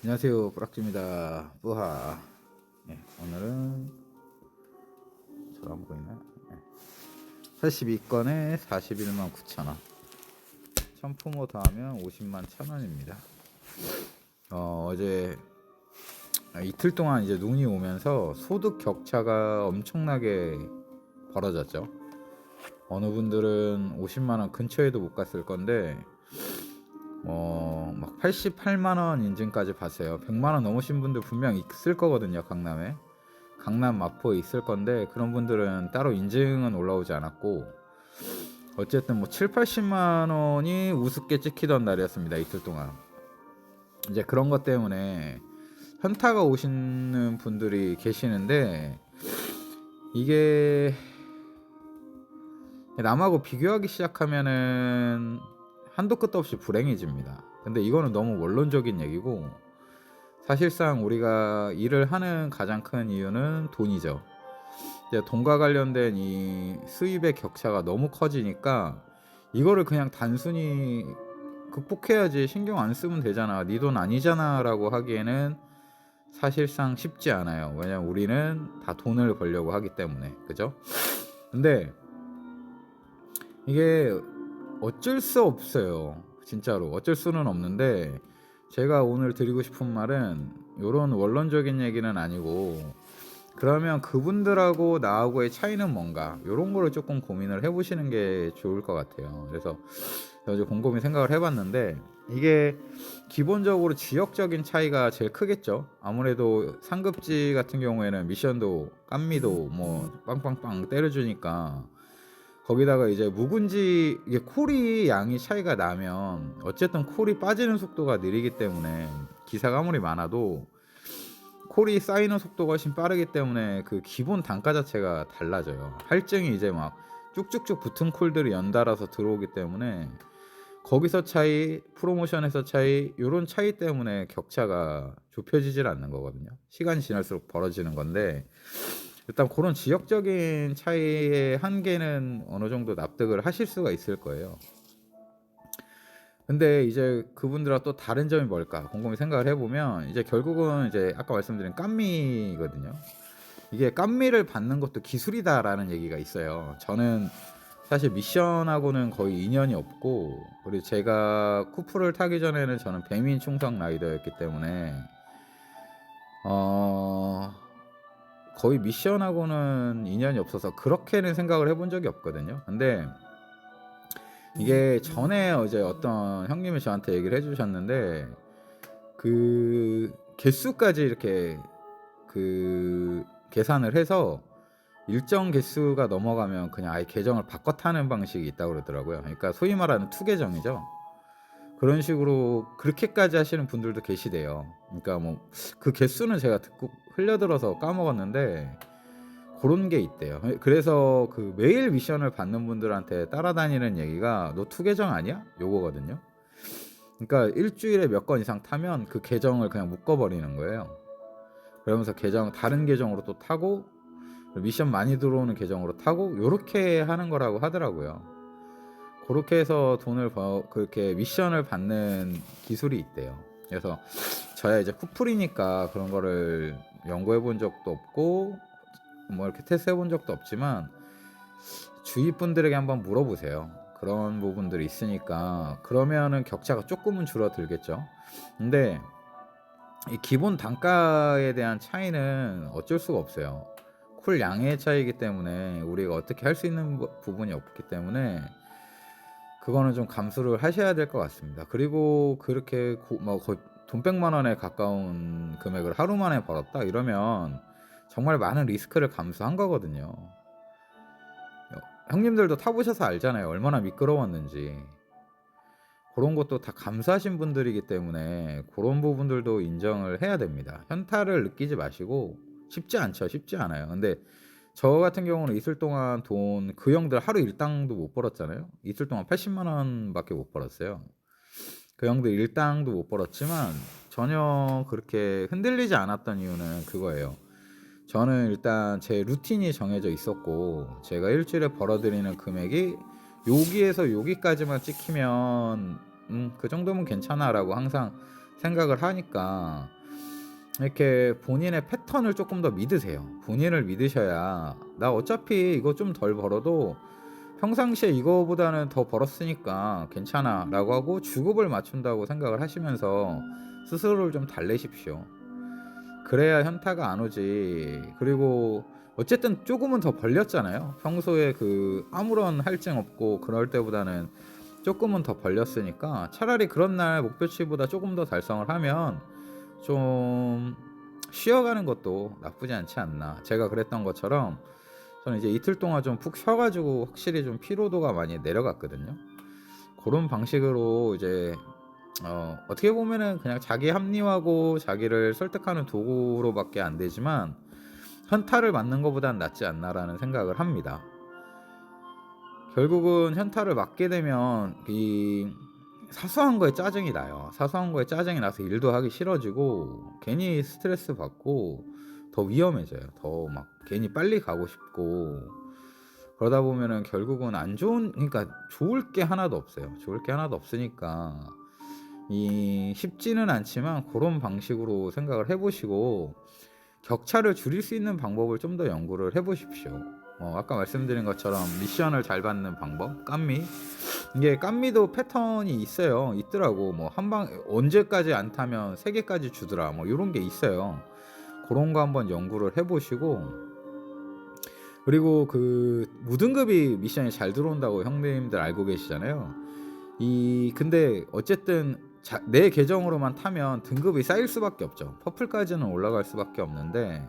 안녕하세요 뿌락지입니다. 뿌하. 네, 오늘은 저안 보이나요? 네. 82건에 41만 9천원. 천프모 더하면 50만 천원입니다. 어, 어제 아, 이틀 동안 이제 눈이 오면서 소득 격차가 엄청나게 벌어졌죠. 어느 분들은 50만원 근처에도 못 갔을 건데 어, 막 88만 원 인증까지 봤어요. 100만 원 넘으신 분들 분명 있을 거거든요, 강남에. 강남 마포에 있을 건데 그런 분들은 따로 인증은 올라오지 않았고 어쨌든 뭐 7, 80만 원이 우습게 찍히던 날이었습니다. 이틀 동안. 이제 그런 것 때문에 현타가 오시는 분들이 계시는데 이게 남하고 비교하기 시작하면은 한도 끝도 없이 불행해집니다. 근데 이거는 너무 원론적인 얘기고 사실상 우리가 일을 하는 가장 큰 이유는 돈이죠. 돈과 관련된 이 수입의 격차가 너무 커지니까 이거를 그냥 단순히 극복해야지 신경 안 쓰면 되잖아. 네 돈 아니잖아라고 하기에는 사실상 쉽지 않아요. 왜냐면 우리는 다 돈을 벌려고 하기 때문에. 그죠? 근데 이게 어쩔 수 없어요. 진짜로 어쩔 수는 없는데 제가 오늘 드리고 싶은 말은 이런 원론적인 얘기는 아니고 그러면 그분들하고 나하고의 차이는 뭔가 이런 거를 조금 고민을 해보시는 게 좋을 것 같아요. 그래서 어제 곰곰이 생각을 해봤는데 이게 기본적으로 지역적인 차이가 제일 크겠죠. 아무래도 상급지 같은 경우에는 미션도 깜미도 뭐 빵빵빵 때려주니까 거기다가 이제 묵은지 이게 콜이 양이 차이가 나면 어쨌든 콜이 빠지는 속도가 느리기 때문에 기사가 아무리 많아도 콜이 쌓이는 속도가 훨씬 빠르기 때문에 그 기본 단가 자체가 달라져요. 할증이 이제 막 쭉쭉쭉 붙은 콜들이 연달아서 들어오기 때문에 거기서 차이, 프로모션에서 차이, 이런 차이 때문에 격차가 좁혀지질 않는 거거든요. 시간이 지날수록 벌어지는 건데 일단 그런 지역적인 차이의 한계는 어느 정도 납득을 하실 수가 있을 거예요. 근데 이제 그분들과 또 다른 점이 뭘까 곰곰이 생각을 해보면 이제 결국은 이제 아까 말씀드린 깜미거든요. 이게 깜미를 받는 것도 기술이다라는 얘기가 있어요. 저는 사실 미션하고는 거의 인연이 없고 그리고 제가 쿠프를 타기 전에는 저는 배민 충성 라이더였기 때문에 어 거의 미션하고는 인연이 없어서 그렇게는 생각을 해본 적이 없거든요. 근데 이게 전에 어제 어떤 형님이 저한테 얘기를 해주셨는데 그 개수까지 이렇게 그 계산을 해서 일정 개수가 넘어가면 그냥 아예 계정을 바꿔 타는 방식이 있다고 그러더라고요. 그러니까 소위 말하는 투 계정이죠. 그런 식으로 그렇게까지 하시는 분들도 계시대요. 그러니까 뭐 그 개수는 제가 듣고 흘려들어서 까먹었는데 그런 게 있대요. 그래서 그 매일 미션을 받는 분들한테 따라다니는 얘기가 너 투 계정 아니야? 요거거든요. 그러니까 일주일에 몇 건 이상 타면 그 계정을 그냥 묶어버리는 거예요. 그러면서 계정 다른 계정으로 또 타고 미션 많이 들어오는 계정으로 타고 요렇게 하는 거라고 하더라고요. 그렇게 해서 돈을 버, 그렇게 미션을 받는 기술이 있대요. 그래서 저야 이제 쿠플이니까 그런 거를 연구해 본 적도 없고 뭐 이렇게 테스트 해 본 적도 없지만 주위 분들에게 한번 물어보세요. 그런 부분들이 있으니까 그러면은 격차가 조금은 줄어들겠죠. 근데 이 기본 단가에 대한 차이는 어쩔 수가 없어요. 쿨 양의 차이기 때문에 우리가 어떻게 할 수 있는 부분이 없기 때문에 그거는 좀 감수를 하셔야 될 것 같습니다. 그리고 그렇게 고, 뭐 거의 돈 100만 원에 가까운 금액을 하루 만에 벌었다 이러면 정말 많은 리스크를 감수한 거거든요. 형님들도 타보셔서 알잖아요. 얼마나 미끄러웠는지. 그런 것도 다 감수하신 분들이기 때문에 그런 부분들도 인정을 해야 됩니다. 현타를 느끼지 마시고 쉽지 않죠. 쉽지 않아요. 근데 저 같은 경우는 이틀 동안 돈 그 형들 하루 일당도 못 벌었잖아요. 이틀 동안 80만 원밖에 못 벌었어요. 그 형들 일당도 못 벌었지만 전혀 그렇게 흔들리지 않았던 이유는 그거예요. 저는 일단 제 루틴이 정해져 있었고 제가 일주일에 벌어들이는 금액이 여기에서 여기까지만 찍히면 음, 그 정도면 괜찮아라고 항상 생각을 하니까 이렇게 본인의 패턴을 조금 더 믿으세요. 본인을 믿으셔야 나 어차피 이거 좀 덜 벌어도 평상시에 이거보다는 더 벌었으니까 괜찮아 라고 하고 주급을 맞춘다고 생각을 하시면서 스스로를 좀 달래십시오. 그래야 현타가 안 오지. 그리고 어쨌든 조금은 더 벌렸잖아요. 평소에 그 아무런 할증 없고 그럴 때보다는 조금은 더 벌렸으니까 차라리 그런 날 목표치보다 조금 더 달성을 하면 좀 쉬어가는 것도 나쁘지 않지 않나. 제가 그랬던 것처럼 저는 이제 이틀 동안 좀 푹 쉬어가지고 확실히 좀 피로도가 많이 내려갔거든요. 그런 방식으로 이제 어, 어떻게 보면은 그냥 자기 합리화하고 자기를 설득하는 도구로밖에 안 되지만 현타를 맞는 것보단 낫지 않나라는 생각을 합니다. 결국은 현타를 맞게 되면 이 사소한 거에 짜증이 나요. 사소한 거에 짜증이 나서 일도 하기 싫어지고 괜히 스트레스 받고 더 위험해져요. 더 막 괜히 빨리 가고 싶고 그러다 보면은 결국은 안 좋은 그러니까 좋을 게 하나도 없어요. 좋을 게 하나도 없으니까 이 쉽지는 않지만 그런 방식으로 생각을 해보시고 격차를 줄일 수 있는 방법을 좀 더 연구를 해보십시오. 어, 아까 말씀드린 것처럼 미션을 잘 받는 방법, 깜미. 이게 깜미도 패턴이 있어요. 있더라고. 뭐 한 방 언제까지 안 타면 세 개까지 주더라. 뭐 이런 게 있어요. 그런 거 한번 연구를 해보시고 그리고 그 무등급이 미션이 잘 들어온다고 형님들 알고 계시잖아요. 이 근데 어쨌든 자, 내 계정으로만 타면 등급이 쌓일 수밖에 없죠. 퍼플까지는 올라갈 수밖에 없는데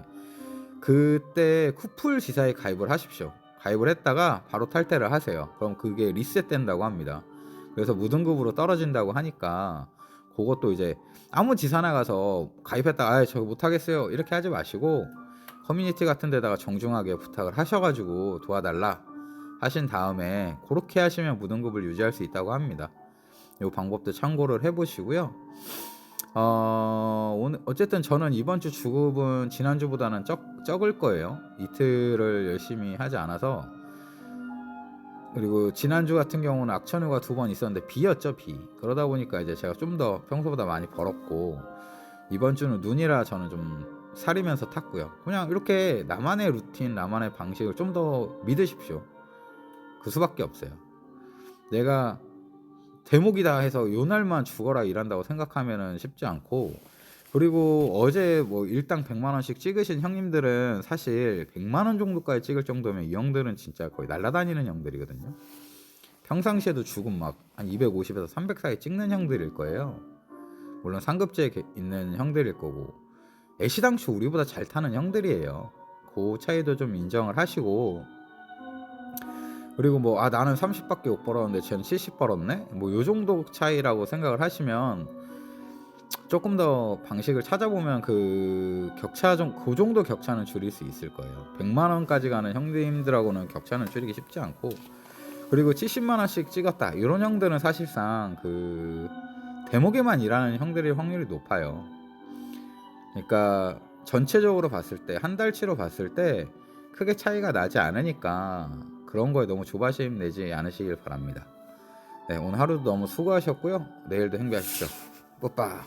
그때 쿠플 지사에 가입을 하십시오. 가입을 했다가 바로 탈퇴를 하세요. 그럼 그게 리셋된다고 합니다. 그래서 무등급으로 떨어진다고 하니까 그것도 이제 아무 지사나 가서 가입했다가 아 저거 못하겠어요 이렇게 하지 마시고 커뮤니티 같은 데다가 정중하게 부탁을 하셔가지고 도와달라 하신 다음에 그렇게 하시면 무등급을 유지할 수 있다고 합니다. 이 방법도 참고를 해보시고요. 어, 오늘 어쨌든 저는 이번 주 주급은 지난 주보다는 적, 적을 거예요. 이틀을 열심히 하지 않아서. 그리고 지난주 같은 경우는 악천후가 두 번 있었는데 비였죠 비 그러다 보니까 이제 제가 좀 더 평소보다 많이 벌었고 이번 주는 눈이라 저는 좀 사리면서 탔고요. 그냥 이렇게 나만의 루틴 나만의 방식을 좀 더 믿으십시오. 그 수밖에 없어요. 내가 대목이다 해서 요 날만 죽어라 일한다고 생각하면은 쉽지 않고 그리고 어제 뭐 일당 100만 원씩 찍으신 형님들은 사실 100만 원 정도까지 찍을 정도면 이 형들은 진짜 거의 날라다니는 형들이거든요. 평상시에도 죽음 막 한 250에서 300 사이 찍는 형들일 거예요. 물론 상급제에 게- 있는 형들일 거고 애시당초 우리보다 잘 타는 형들이에요. 그 차이도 좀 인정을 하시고 그리고 뭐 아 나는 30밖에 못 벌었는데 쟤는 70 벌었네? 뭐 요 정도 차이라고 생각을 하시면 조금 더 방식을 찾아보면 그 격차 좀그 정도 격차는 줄일 수 있을 거예요. 100만 원까지 가는 형님들하고는 격차는 줄이기 쉽지 않고. 그리고 70만 원씩 찍었다. 이런 형들은 사실상 그 대목에만 일하는 형들일 확률이 높아요. 그러니까 전체적으로 봤을 때 한 달치로 봤을 때 크게 차이가 나지 않으니까 그런 거에 너무 조바심 내지 않으시길 바랍니다. 네, 오늘 하루도 너무 수고하셨고요. 내일도 행복하십시오. 뿌빠.